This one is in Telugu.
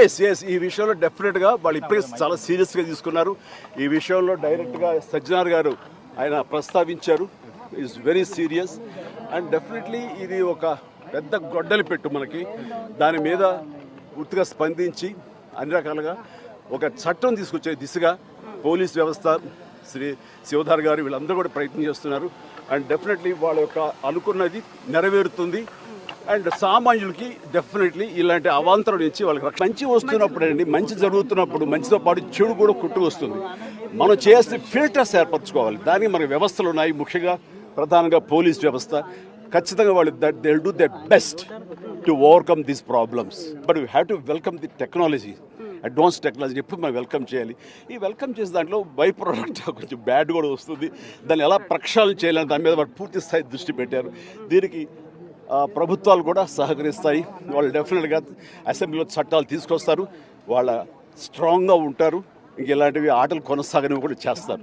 ఎస్ ఎస్ ఈ విషయంలో డెఫినెట్గా వాళ్ళు ఇప్పటికే చాలా సీరియస్గా తీసుకున్నారు. ఈ విషయంలో డైరెక్ట్గా సజ్జనార్ గారు ఆయన ప్రస్తావించారు. Is very serious and definitely ఇది ఒక పెద్ద గొడ్డలి పెట్టు మనకి. దాని మీద పూర్తిగా స్పందించి అన్ని రకాలుగా ఒక చట్టం తీసుకొచ్చే దిశగా పోలీస్ వ్యవస్థ శ్రీ శివధార్ గారు వీళ్ళందరూ కూడా ప్రయత్నం చేస్తున్నారు. అండ్ డెఫినెట్లీ వాళ్ళ యొక్క అనుకున్నది నెరవేరుతుంది. అండ్ సామాన్యులకి డెఫినెట్లీ ఇలాంటి అవాంతరం నుంచి వాళ్ళకి మంచి వస్తున్నప్పుడు అండి మంచి జరుగుతున్నప్పుడు మంచితో పాటు చెడు కూడా కుట్టు వస్తుంది. మనం చేస్తే ఫిల్టర్స్ ఏర్పరచుకోవాలి. దానికి మన వ్యవస్థలు ఉన్నాయి. ముఖ్యంగా ప్రధానంగా పోలీస్ వ్యవస్థ. ఖచ్చితంగా వాళ్ళు that they do that best to overcome these problems but you have to welcome the technology advance technology ఎప్పుడు మనం వెల్కమ్ చేయాలి? ఈ వెల్కమ్ చేసే దాంట్లో బై ప్రోడక్ట్ కొంచెం బ్యాడ్ కూడా వస్తుంది. దాన్ని ఎలా ప్రక్షాళన చేయాలని దాని మీద వాళ్ళు పూర్తి స్థాయి దృష్టి పెట్టారు. దీనికి ప్రభుత్వాలు కూడా సహకరిస్తాయి. వాళ్ళు డెఫినెట్గా అసెంబ్లీలో చట్టాలు తీసుకొస్తారు. వాళ్ళ స్ట్రాంగ్గా ఉంటారు. ఇంక ఇలాంటివి ఆటలు కొనసాగనివి కూడా చేస్తారు.